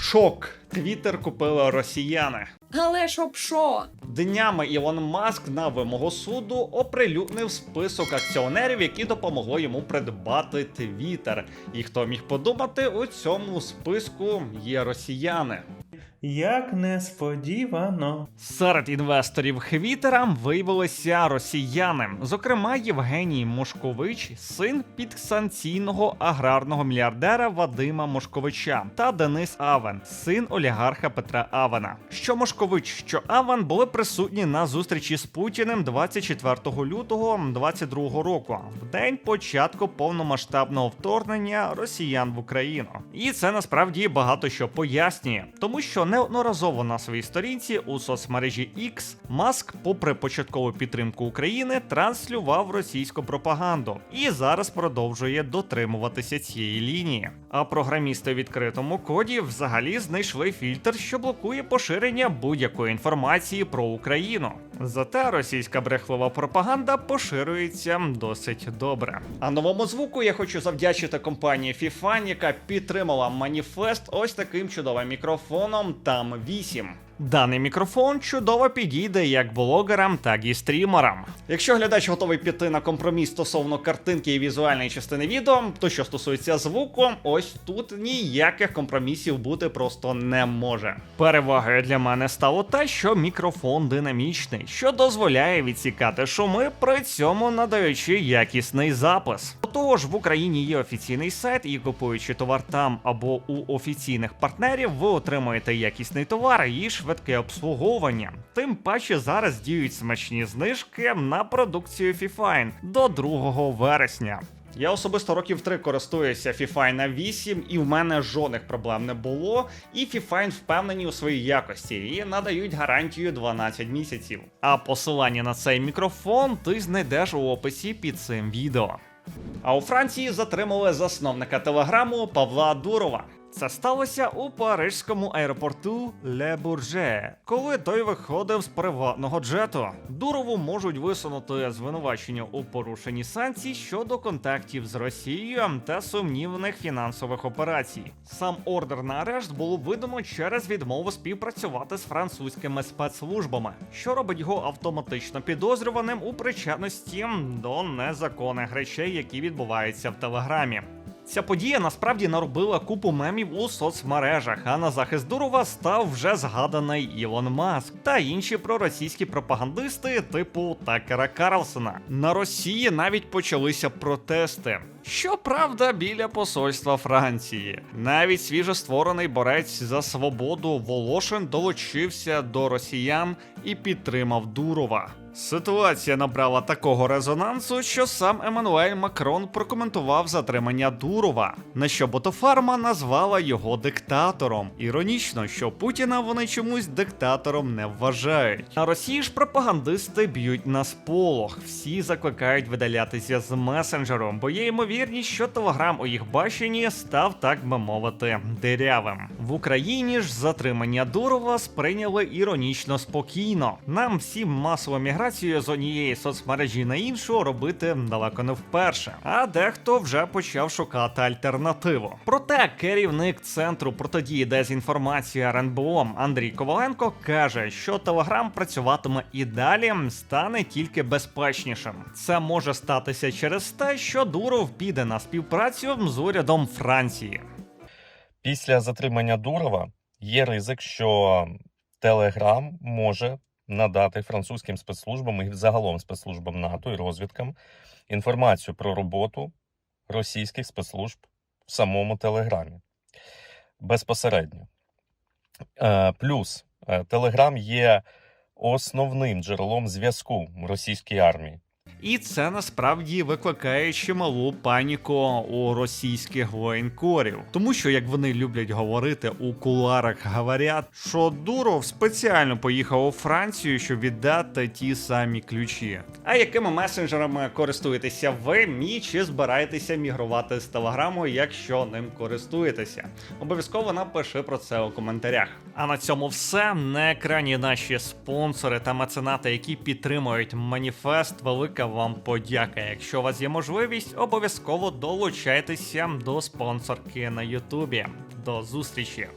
Шок. Твіттер купили росіяни. Але щоб що? Днями Ілон Маск на вимогу суду оприлюднив список акціонерів, які допомогли йому придбати Твіттер. І хто міг подумати, у цьому списку є росіяни. Як несподівано. Серед інвесторів Хвітера виявилися росіяни, зокрема Євгеній Мошкович, син підсанкційного аграрного мільярдера Вадима Мошковича, та Денис Авен, син олігарха Петра Авена. Що Мошкович, що Авен були присутні на зустрічі з Путіним 24 лютого 2022 року, в день початку повномасштабного вторгнення росіян в Україну. І це насправді багато що пояснює, тому що неодноразово на своїй сторінці у соцмережі X Маск, попри початкову підтримку України, транслював російську пропаганду і зараз продовжує дотримуватися цієї лінії. А програмісти в відкритому коді взагалі знайшли фільтр, що блокує поширення будь-якої інформації про Україну. Зате російська брехлива пропаганда поширюється досить добре. А новому звуку я хочу завдячити компанії Fifan, яка підтримала маніфест ось таким чудовим мікрофоном там 8. Даний мікрофон чудово підійде як блогерам, так і стрімерам. Якщо глядач готовий піти на компроміс стосовно картинки і візуальної частини відео, то що стосується звуку, ось тут ніяких компромісів бути просто не може. Перевагою для мене стало те, що мікрофон динамічний, що дозволяє відсікати шуми, при цьому надаючи якісний запис. До того ж, в Україні є офіційний сайт, і купуючи товар там або у офіційних партнерів, ви отримуєте якісний товар і швидке обслуговування. Тим паче зараз діють смачні знижки на продукцію Fifine до 2 вересня. Я особисто років три користуюся Fifine 8, і в мене жодних проблем не було. І Fifine впевнені у своїй якості і надають гарантію 12 місяців. А посилання на цей мікрофон ти знайдеш у описі під цим відео. А у Франції затримали засновника телеграму Павла Дурова. Це сталося у парижському аеропорту Ле Бурже, коли той виходив з приватного джету. Дурову можуть висунути звинувачення у порушенні санкцій щодо контактів з Росією та сумнівних фінансових операцій. Сам ордер на арешт було видано через відмову співпрацювати з французькими спецслужбами, що робить його автоматично підозрюваним у причетності до незаконних речей, які відбуваються в телеграмі. Ця подія насправді наробила купу мемів у соцмережах, а на захист Дурова став вже згаданий Ілон Маск та інші проросійські пропагандисти типу Такера Карлсона. На Росії навіть почалися протести. Щоправда, біля посольства Франції. Навіть свіжостворений борець за свободу Волошин долучився до росіян і підтримав Дурова. Ситуація набрала такого резонансу, що сам Еммануель Макрон прокоментував затримання Дурова, на що Ботофарма назвала його диктатором. Іронічно, що Путіна вони чомусь диктатором не вважають. На Росії ж пропагандисти б'ють на сполох. Всі закликають видалятися з месенджером, бо є ймовірність, що телеграм у їх баченні став, так би мовити, дирявим. В Україні ж затримання Дурова сприйняли іронічно спокійно. Нам всім масову міграцію з однієї соцмережі на іншу робити далеко не вперше. А дехто вже почав шукати альтернативу. Проте керівник центру протидії дезінформації РНБО Андрій Коваленко каже, що Телеграм працюватиме і далі, стане тільки безпечнішим. Це може статися через те, що Дуров піде на співпрацю з урядом Франції. Після затримання Дурова є ризик, що Телеграм може надати французьким спецслужбам і загалом спецслужбам НАТО і розвідкам інформацію про роботу російських спецслужб в самому Телеграмі безпосередньо. Е, Плюс е, Телеграм є основним джерелом зв'язку російської армії. І це насправді викликає чималу паніку у російських воєнкорів, тому що як вони люблять говорити у куларах, говорять, що Дуров спеціально поїхав у Францію, щоб віддати ті самі ключі. А якими месенджерами користуєтеся ви? Мі чи збираєтеся мігрувати з телеграму, якщо ним користуєтеся? Обов'язково напиши про це у коментарях. А на цьому все на екрані наші спонсори та меценати, які підтримують маніфест. Велика вам подяка. Якщо у вас є можливість, обов'язково долучайтеся до спонсорки на Ютубі. До зустрічі!